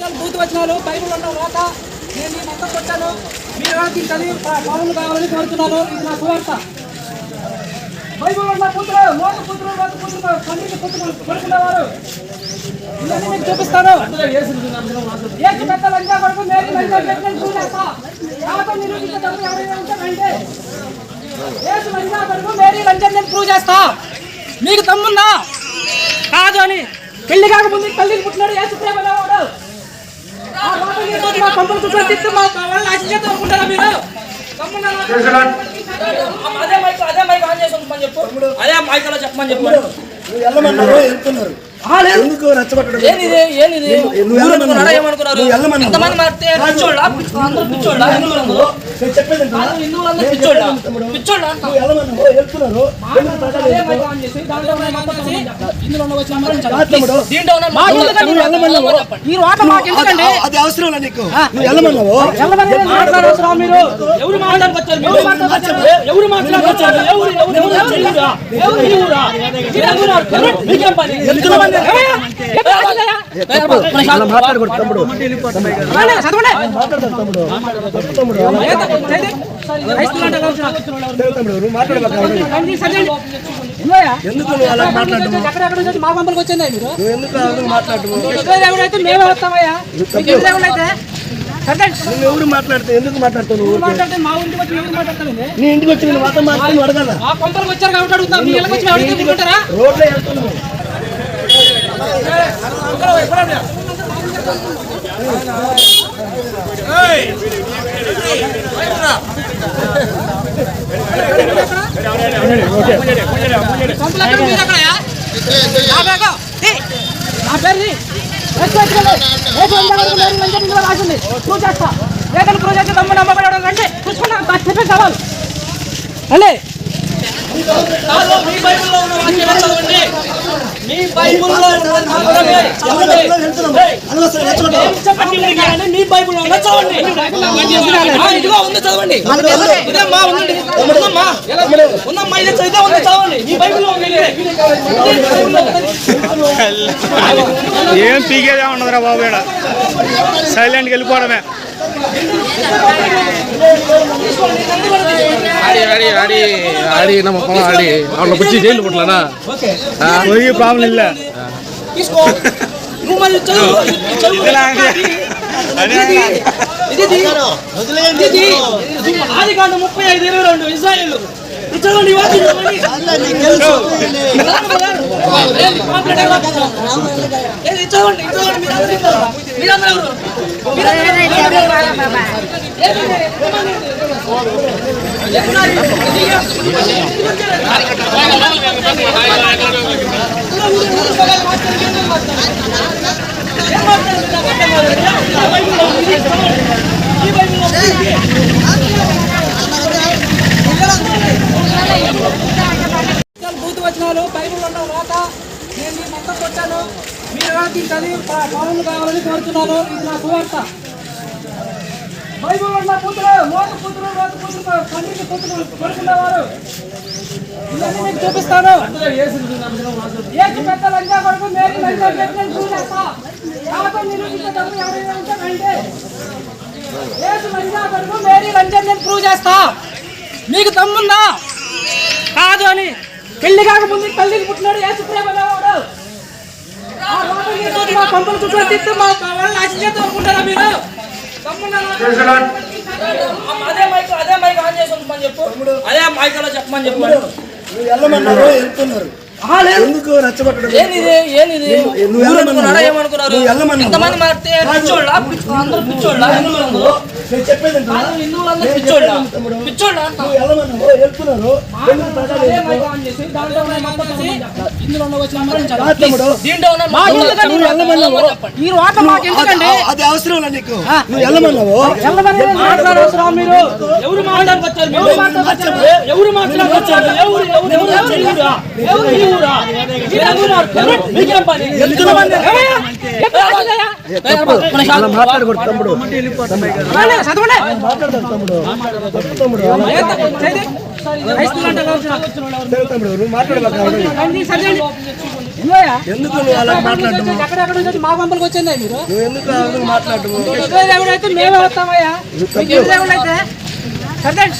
Booth వచ్చినారు Bible ఉన్న రాత నేను ఈ మొత్తం కొట్టాను. మీరు ఎవరికి చదివి కావాలని కోరుతున్నాను. ఇది నా సువార్త. బైబుల్ ఉన్న పుత్రులు మోటు పుత్రులు రోత పుత్రులు కన్నీటి పుత్రులు కొడుకునేవారు. ఇవన్నీ మీకు చూపిస్తాను. ఏసు పెద్ద లంజా కొడుకు మేరీ లంజా ప్రెగ్నెంట్ చూడేస్తా నాతో నిరూపించేటప్పుడు ఎవరైనా ఉంటే రండి. ఏసు లంజా కొడుకు మేరీ లంజా నేను ప్రూవ్ చేస్తా. మీకు తమ్ముందా? కాదు అని పెళ్ళి కాకముందు తల్లికి పుట్టినాడు ఏసు ప్రేమలో. మా పంపలు తిట్టు మా అనుకుంటారా మీరు? అదే మైక్ అదే మైక్ ఆన్ చేసి ఉంచమని చెప్పు అదే మైక్ చెప్పమని చెప్పు నువ్వు వెళ్ళమన్నారు వెళ్తున్నారు. ఎందుకు ఏనిది ఏనిది నువ్వు. అనుకున్నారా ఏమనుకున్నారు. ఎంతమంది మారితే పిచ్చోళ్ళ అందరూ పిచ్చోళ్ళ హిందువులందరూ నేను చెప్పేది వెళ్తున్నారు అదే అవసరం లే నీకు నువ్వు వెళ్ళమన్నావు ఎవరు మాట్లాడుకొచ్చారు ఎవరు మాట్లాడుకొచ్చారు ఎవరు ఎవరు ఎందుకు నువ్వు అలా మాట్లాడము ఎక్కడెక్కడ నుంచి మా పంపలకు వచ్చిందా మీరు నువ్వు ఎందుకు మేమే వస్తామయ్యా. నువ్వు ఎవరు మాట్లాడితే ఎందుకు మాట్లాడుతావు నువ్వు నీ ఇంటికి వచ్చి మాత్రం పంపలకు రాసింది. ప్రూవ్ చేస్తా. లేదని ప్రూవ్ చేస్తే దమ్ము నమ్మబడేవాడు రండి. చూసుకున్నా, నాకు చెప్పేసి కావాలి. రండి. కాదు, మీ బైబిల్లో ఉన్న వాక్యాలు చదవండి. మీ బైబిల్లో ఉన్న చదవండి. ఏం చెప్పండి మీకు కానీ మీ బైబిల్లో ఉన్న చదవండి. ఆ, ఇదిగో ఉంది చదవండి. ఇదే మా ఉందండి. ఉందమ్మా. ఉందమ్మా, ఇదే చదివితే ఉంది చదవండి. మీ బైబిల్లో ఉంది ఇదే. ఇదే బైబిల్లో ఉంది. ఏం పీకేదే ఉండదురా బాబు ఇక్కడ సైలెంట్కి వెళ్ళిపోవడమే ஆடி ஆடி ஆடி நம்ம போலாம் ஆடி. அவனை பிடிச்சி ஜெயிலில் போட்டலண்ணா ப்ராப்ளம் இல்லை. ఇది చదవండి ఈ వాక్యం చదవండి. ఏంది పాంప్లెట్ ఎలా కాదు? ఏంది ఇది చదవండి ఇది చదవండి మీరందరూ చదవండి. మీరందరూ ఎవరు? మీరందరూ ఎవరు? ఏంది ఇది? ఏమని? ఏమన్నారు? ఇది వచ్చారా? బూత్ వచ్చినారు బైబుల్ ఉన్న రాత నేను ఈ మొత్తం కొట్టాను మీరు ఎవరికి కావాలని కోరుతున్నాను ఇది నా సువార్త. బైబుల్ ఉన్న పుత్రులు లోక పుత్రులు లోక పుత్రులు కన్నీటి పుత్రులు కొడుకునేవారు ఇవన్నీ మీకు చూపిస్తాను. ఏసు పెద్ద లంజా కొడుకు మేరీ ఎవరైనా ఉంటే రండి. ఏసు కొడుకు మేరీ నేను ప్రూవ్ చేస్తా. మీకు తమ్ముందా? కాదు అని పెళ్ళి కాకముందు తల్లికి పుట్టినాడు ఏసు ప్రేమ లేవాడు పంపలు కూర్చొని తిట్టు మా వాళ్ళని ఆశించేద్దాం అనుకుంటారా మీరు దమ్మున్నారా? అదే మైక్ అదే మైక్ ఆన్ చేసి ఉంచమని చెప్పు అదే మైక్ చెప్పమని చెప్పు వెళ్ళమన్నారు వెళ్తున్నారు. ఎందుకు రెచ్చగొట్టడం ఏనిది ఏనిది నువ్వు ఏమనుకున్నారు. ఎంతమంది మారితే పిచ్చోళ్ళ అందరూ పిచ్చోళ్ళ నేను చెప్పేది వెళ్తున్నారు అదే అవసరం నీకు నువ్వు వెళ్ళమన్నావు ఎవరు మాట్లాడకూడదు తమ్ముడు ఎందుకు నువ్వు అలా నుంచి మా పంపలకు వచ్చిందా మీరు? నువ్వు ఎందుకు అయితే మేమే వస్తామయ్యా.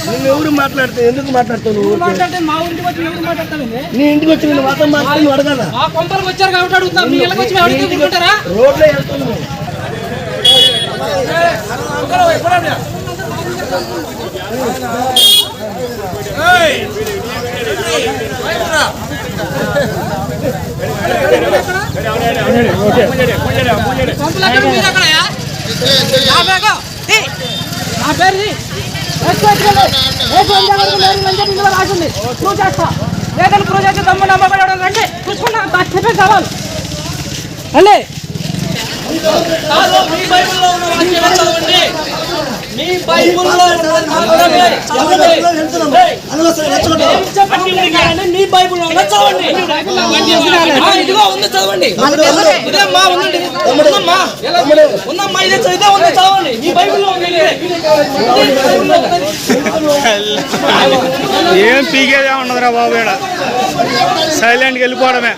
నువ్వు ఎవరు మాట్లాడితే ఎందుకు మాట్లాడతావు నువ్వు నువ్వు మాట్లాడితే మా ఊరికి వచ్చి ఎవరు మాట్లాడతామండి నీ ఇంటికి వచ్చి నేను మాత్రం మాట్లాడి అడగాల? మా కొంపలకు రాసింది. ప్రూవ్ చేస్తా. లేదని ప్రూవ్ చేస్తే దమ్ము నమ్మకం ఎవడో రండి. చూసుకుంటా, బాగా చెప్పేసి రావాలి. కాదు, మీ బైబిల్లో ఉన్న చదవండి. మీ బైబిల్లో ఉన్న చదవండి. ఏం మీ బైబిల్లో ఉన్న చదవండి. ఇదిగో ఉంది చదవండి. ఉందండి. ఉందమ్మా. ఉందమ్మా ఇదే ఇదే ఉంది చదవండి. మీ బైబిల్లో ఏం పీకేదే ఉండదురా బాబు ఇక్కడ సైలెంట్కి వెళ్ళిపోవడమే.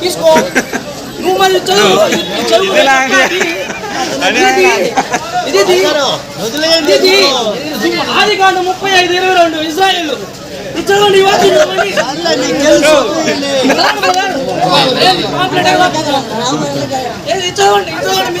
తీసుకో. నువ్వు మరి చదువు ఈ చదువు ఇది ఇది ఇది ఇది ఆది కాండ ముప్పై ఐదు ఇరవై రెండు ఇజ్రాయేల్. చదవండి చదవండి.